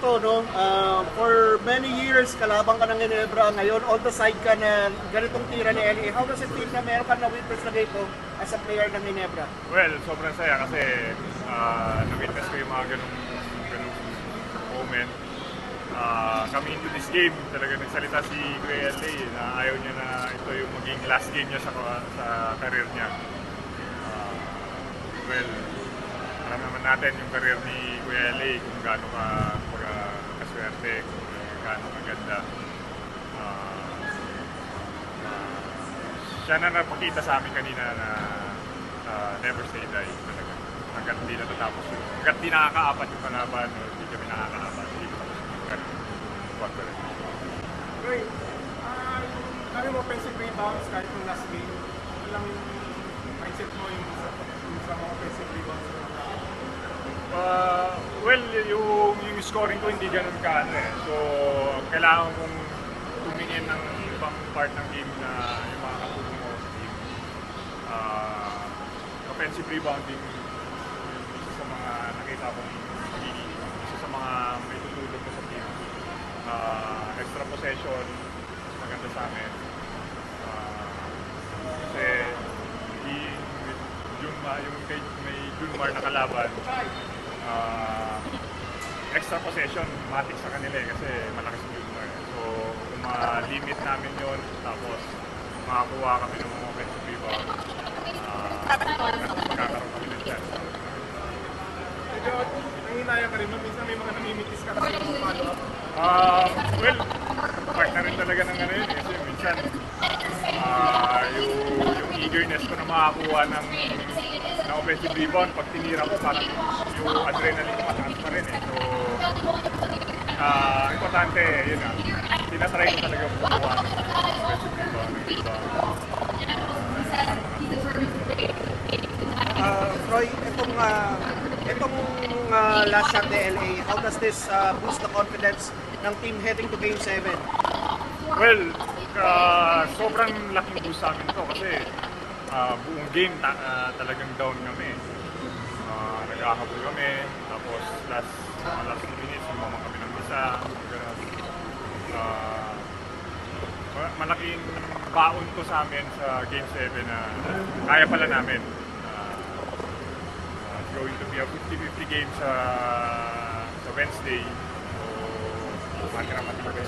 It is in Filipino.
ito, no? Ah, for many years, kalaban ka ng Ginebra. Ngayon, on the side ka na ganitong tira ni LA. How does it feel na meron ka na witness na dito as a player ng Ginebra? Well, sobrang saya kasi uh, na-witness ko yung mga ganung, ganung moment. Ah, coming into this game, talaga nagsalita si Kuya LA na ayaw niya na ito yung maging last game niya sa, sa career niya. Ah, well, alam naman natin yung career ni Kuya LA kung gaano ka kumbaga, kaswerte, kung gaano kaganda. Ah, ah, siya na napakita sa amin kanina na ah, never say die talaga. Hanggat di natatapos yun. Hanggat di nakakaapat yung kalaban, o hindi kami nakakaapat, hindi matapos yung career. What the rest. Ray, ah, kami mo offensive rebounds kahit yung last game. Lang yung mindset mo yung sa, yung sa mga offensive rebounds? Uh, well, yung, yung scoring ko hindi ganun ka ano eh. So, kailangan kong tumingin ng ibang part ng game na yung mga katulong ko sa team. Uh, offensive rebounding, yung isa sa mga nakita kong magiging, isa sa mga may tutulong ko sa team. Uh, extra possession, maganda sa amin. Uh, kasi Junmar, yung kay may Junmar na kalaban, ah, extra possession, matik sa kanila eh, kasi malakas yung Junmar. So, kung ma-limit namin yon tapos makakuha kami ng mga offensive rebound, ah, magkakaroon kami ng chance. Medyo nanginaya ka rin, minsan may mga namimitis ka kasi yung follow-up. Ah, well, part na rin talaga ng ano yun eh, kasi minsan ah, yung, yung eagerness ko na makakuha ng, ng offensive rebound, pag tinira ko, parang yung adrenaline ko mataas pa rin eh. So, ah, importante, yun nga, tinatry ko talaga kumuha ng offensive rebound, ng rebound. Uh, Roy, itong, uh, itong uh, last shot ni LA, how does this uh, boost the confidence ng team heading to Game 7? Well, ah, sobrang laking boost sa amin to kasi ah, buong game ta- ah, talagang down kami. Uh, naghahabol kami, tapos last, mga last minutes, sumama kami ng isa. Ah, ma- malaking baon to sa amin sa Game 7 na kaya pala namin. Ah, ah, it's going to be a 50-50 game sa, sa Wednesday. So, matira matibay.